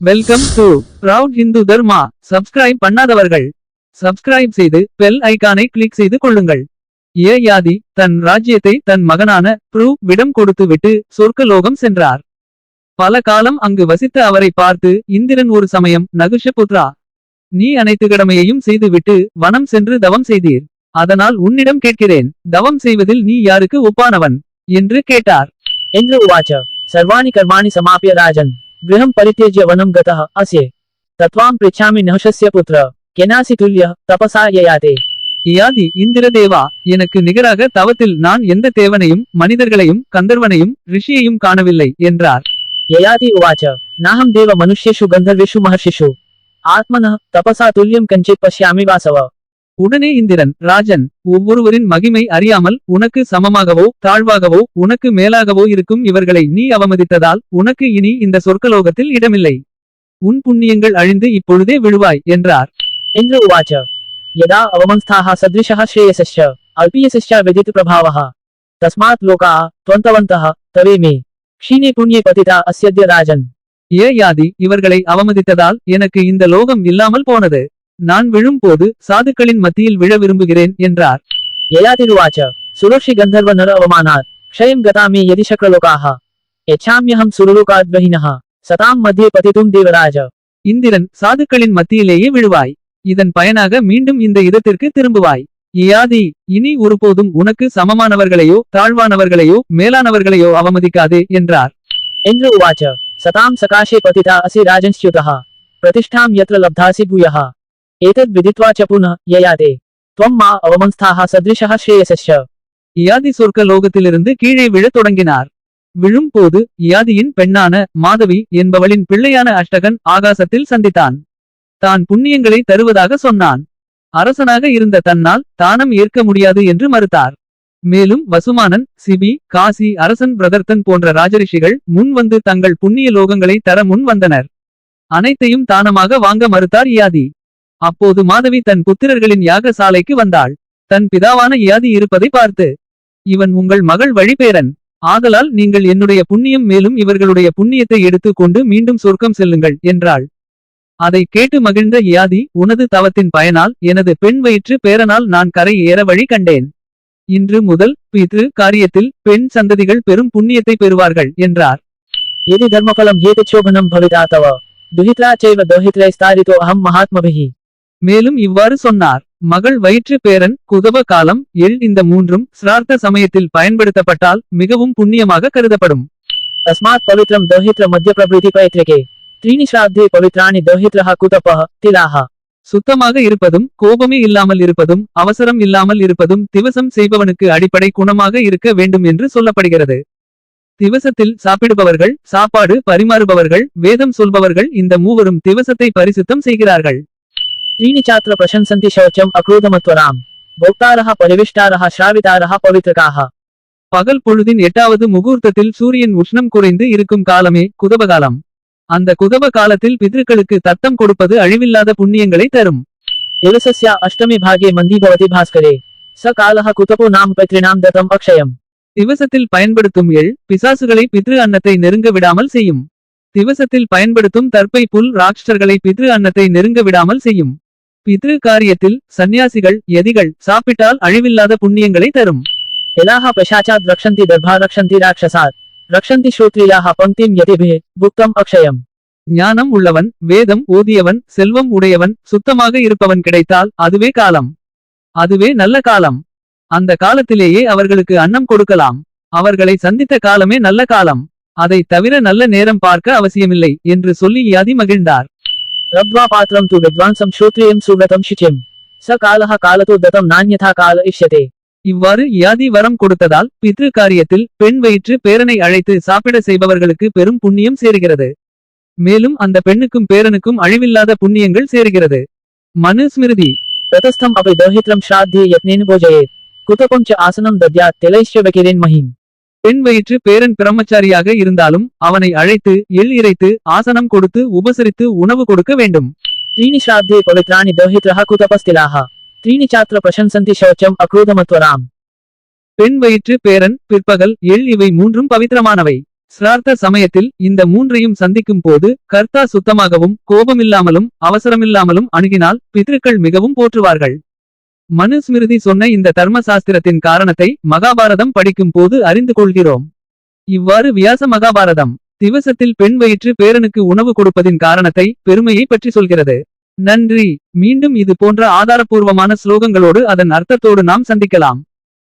Welcome to route Hindu Dharma subscribe பண்ணாதவர்கள் subscribe செய்து bell ஐகானை click செய்து கொள்ளுங்கள். ஏயாதி தன் ராஜ்யத்தை தன் மகனான ப்ரூ விடம் கொடுத்துவிட்டு சொர்க்கலோகம் சென்றார். பல காலம் அங்கு வசித்த அவரை பார்த்து இந்திரன் ஒரு சமயம் நகுஷ புத்ரா நீ அனைத்து கடமையையும் செய்துவிட்டு வனம் சென்று தவம் செய்தீர். அதனால் உன்னிடம் கேட்கிறேன் தவம் செய்வதில் நீ யாருக்கு ஒப்பானவன்? என்று கேட்டார். என்று உவாச்ச. சர்வாணி கர்மாணி சமாபிய ராஜன். गृहं परित्यज्य वनं गतः अस्य तत्त्वां पृच्छामि नहुषस्य पुत्र केनासि तुल्यः तपसा ययाते யாதி இந்திரதேவா எனக்கு நிகராக தவத்தில் நான் எந்த தேவனையும் மனிதர்களையும் கந்தர்வனையும் ரிஷியையும் காணவில்லை என்றார் ययाति उवाच नाहं देव मनुष्येषु गन्धर्वेषु महर्षिषु आत्मनः तपसा तुल्यं कञ्चित् पश्यामि वासव உடனே இந்திரன் ராஜன் ஒவ்வொருவரின் மகிமை அறியாமல் உனக்கு சமமாகவோ தாழ்வாகவோ உனக்கு மேலாகவோ இருக்கும் இவர்களை நீ அவமதித்ததால் உனக்கு இனி இந்த சொர்க்கலோகத்தில் இடமில்லை உன் புண்ணியங்கள் அழிந்து இப்பொழுதே விழுவாய் என்றார் इन्द्र उवाच यदा अवमंस्थाः सदृशः श्रेयसश्च अल्पीयसश्च विदितप्रभावः तस्मात् लोकाः त्वन्तवन्तः तवे मे क्षीणे पुण्ये पतिता अस्यद्य राजन् ஏ யாதி இவர்களை அவமதித்ததால் எனக்கு இந்த லோகம் இல்லாமல் போனது நான் விழும்போது சாதுக்களின் மத்தியில் விழ விரும்புகிறேன் என்றார். யயாதிருவாச்ச சுரஷி கந்தர்வ நர அவமானார் க்ஷயம் கதாமி யதி சக்கரலோகாக எச்சாமியஹம் சதாம் மத்திய பதிதும் தேவராஜ. இந்திரன் சாதுக்களின் மத்தியிலேயே விழுவாய் இதன் பயனாக மீண்டும் இந்த இதத்திற்கு திரும்புவாய். இயாதி இனி ஒருபோதும் உனக்கு சமமானவர்களையோ தாழ்வானவர்களையோ மேலானவர்களையோ அவமதிக்காதே என்றார். என்று உவாச்ச சதாம் சகாஷே பதிதா அசி ராஜன்ஸ்யுதா பிரதிஷ்டாம் யத்ர லப்தாசி பூயஹா. एतद् विदित्वा च पुनः ययाते त्वं मा अवमंस्थाः सदृशः श्रेयसश्च யாதி சொர்க்க லோகத்திலிருந்து கீழே விழத் தொடங்கினார் விழும்போது யாதியின் பெண்ணான மாதவி என்பவளின் பிள்ளையான அஷ்டகன் ஆகாசத்தில் சந்தித்தான் தான் புண்ணியங்களை தருவதாக சொன்னான் அரசனாக இருந்த தன்னால் தானம் ஏற்க முடியாது என்று மறுத்தார் மேலும் வசுமானன் சிபி காசி அரசன் பிரதர்த்தன் போன்ற ராஜரிஷிகள் முன் வந்து தங்கள் புண்ணிய லோகங்களை தர முன் வந்தனர் அனைத்தையும் தானமாக வாங்க மறுத்தார் யாதி அப்போது மாதவி தன் புத்திரர்களின் யாக சாலைக்கு வந்தாள். தன் பிதாவான யாதி இருப்பதை பார்த்து இவன் உங்கள் மகள் வழிபேரன். ஆதலால் நீங்கள் என்னுடைய புண்ணியம் மேலும் இவர்களுடைய புண்ணியத்தை எடுத்து கொண்டு மீண்டும் சொர்க்கம் செல்லுங்கள் என்றாள். அதை கேட்டு மகிழ்ந்த யாதி உனது தவத்தின் பயனால் எனது பெண் வயிற்று பேரனால் நான் கரை ஏற வழி கண்டேன். இன்று முதல் பித்ரு காரியத்தில் பெண் சந்ததிகள் பெரும் புண்ணியத்தை பெறுவார்கள் என்றார். எதி தர்மபலம் ஏதச்சோபனம் பவிதாத்தவ. துஹித்ரா செய்வ துஹித்ரை ஸ்தாரித்தோ அகம் மகாத்மபிகி மேலும் இவ்வாறு சொன்னார். மகள் வயிற்று பேரன் குதவ காலம் எள் இந்த மூன்றும் சிரார்த்த சமயத்தில் பயன்படுத்தப்பட்டால் மிகவும் புண்ணியமாக கருதப்படும். தஸ்மாத் பவித்ரம் தோஹித்ர மத்திய பிரபிருதி பயத்திரிகே த்ரீனி பவித்ராணி தோஹித்ரஹ குதபஹ திலாஹா. சுத்தமாக இருப்பதும் கோபமே இல்லாமல் இருப்பதும் அவசரம் இல்லாமல் இருப்பதும் திவசம் செய்பவனுக்கு அடிப்படை குணமாக இருக்க வேண்டும் என்று சொல்லப்படுகிறது. திவசத்தில் சாப்பிடுபவர்கள் சாப்பாடு பரிமாறுபவர்கள் வேதம் சொல்பவர்கள் இந்த மூவரும் திவசத்தை பரிசுத்தம் செய்கிறார்கள். त्रीणि चात्र प्रशंसन्ति शौचम् अक्रोधमत्वराम् भोक्तारः परिविष्टारः श्रावितारः पवित्रकाः பகல் பொழுதின் எட்டாவது முகூர்த்தத்தில் சூரியன் உஷ்ணம் குறைந்து இருக்கும் காலமே குதபகாலம் அந்த குதப காலத்தில் பித்ருக்களுக்கு தத்தம் கொடுப்பது அழிவில்லாத புண்ணியங்களை தரும் दिवसस्य अष्टमे भागे मन्दी भवति भास्करे स कालः कुतपो नाम पैतॄणां दत्तम् अक्षयम् திவசத்தில் பயன்படுத்தும் எள் பிசாசுகளை பித்ரு அன்னத்தை நெருங்க விடாமல் செய்யும் திவசத்தில் பயன்படுத்தும் தர்ப்பை புல் ராக்ஷ்டர்களை பித்ரு அன்னத்தை நெருங்க விடாமல் செய்யும் பித்ரு காரியத்தில் சந்நியாசிகள் எதிகள் சாப்பிட்டால் அழிவில்லாத புண்ணியங்களை தரும். எலாஹ பஷாச்சாத் ரக்ஷந்தி தர்பா ரக்ஷந்தி ராட்சசாத் ரக்ஷந்தி ஸ்ரோத்ரியாக பங்கிம் எதிபே புத்தம் அக்ஷயம். ஞானம் உள்ளவன் வேதம் ஓதியவன் செல்வம் உடையவன் சுத்தமாக இருப்பவன் கிடைத்தால் அதுவே காலம். அதுவே நல்ல காலம். அந்த காலத்திலேயே அவர்களுக்கு அன்னம் கொடுக்கலாம். அவர்களை சந்தித்த காலமே நல்ல காலம். அதை தவிர நல்ல நேரம் பார்க்க அவசியமில்லை என்று சொல்லி யாதி மகிழ்ந்தார். లబ్ధ్వా పాత్రం తు విద్వాంసం శ్రోత్రియం సువ్రతం శిథ్యం ச காலக காலத்தோ ததம் நான்யதா கால இஷ்யதே இவ்வாறு யாதி வரம் கொடுத்ததால் பித்ரு காரியத்தில் பெண் வயிற்று பேரனை அழைத்து சாப்பிட செய்பவர்களுக்கு பெரும் புண்ணியம் சேருகிறது. மேலும் அந்த பெண்ணுக்கும் பேரனுக்கும் அழிவில்லாத புண்ணியங்கள் சேருகிறது. மனு ஸ்மிருதி. ரதஸ்தம் அவை தோஹித்ரம் ஸ்ராத்திய யத்னேன் போஜயே குதபம் ச ஆசனம் தத்யா தெலைஷ்ய வகிரேன் மஹிம் பெண் வயிற்று பேரன் பிரம்மச்சாரியாக இருந்தாலும் அவனை அழைத்து எள் இறைத்து ஆசனம் கொடுத்து உபசரித்து உணவு கொடுக்க வேண்டும். த்ரீணி ஸ்ராத்தே பவித்ராணி தௌஹித்ரஹ குதபஸ்திலாக த்ரீணி பிரசன்சந்தி சௌச்சம் அக்ரூதமத்வராம் பெண் வயிற்று பேரன் பிற்பகல் எள் இவை மூன்றும் பவித்திரமானவை. சிரார்த்த சமயத்தில் இந்த மூன்றையும் சந்திக்கும் போது கர்த்தா சுத்தமாகவும் கோபமில்லாமலும் அவசரமில்லாமலும் அணுகினால் பித்ருக்கள் மிகவும் போற்றுவார்கள். மனுஸ்மிருதி சொன்ன இந்த தர்மசாஸ்திரத்தின் காரணத்தை மகாபாரதம் படிக்கும் போது அறிந்து கொள்கிறோம். இவ்வாறு வியாச மகாபாரதம் திவசத்தில் பெண் வயிற்று பேரனுக்கு உணவு கொடுப்பதின் காரணத்தை பெருமையை பற்றி சொல்கிறது. நன்றி. மீண்டும் இது போன்ற ஆதாரபூர்வமான ஸ்லோகங்களோடு அதன் அர்த்தத்தோடு நாம் சந்திக்கலாம்.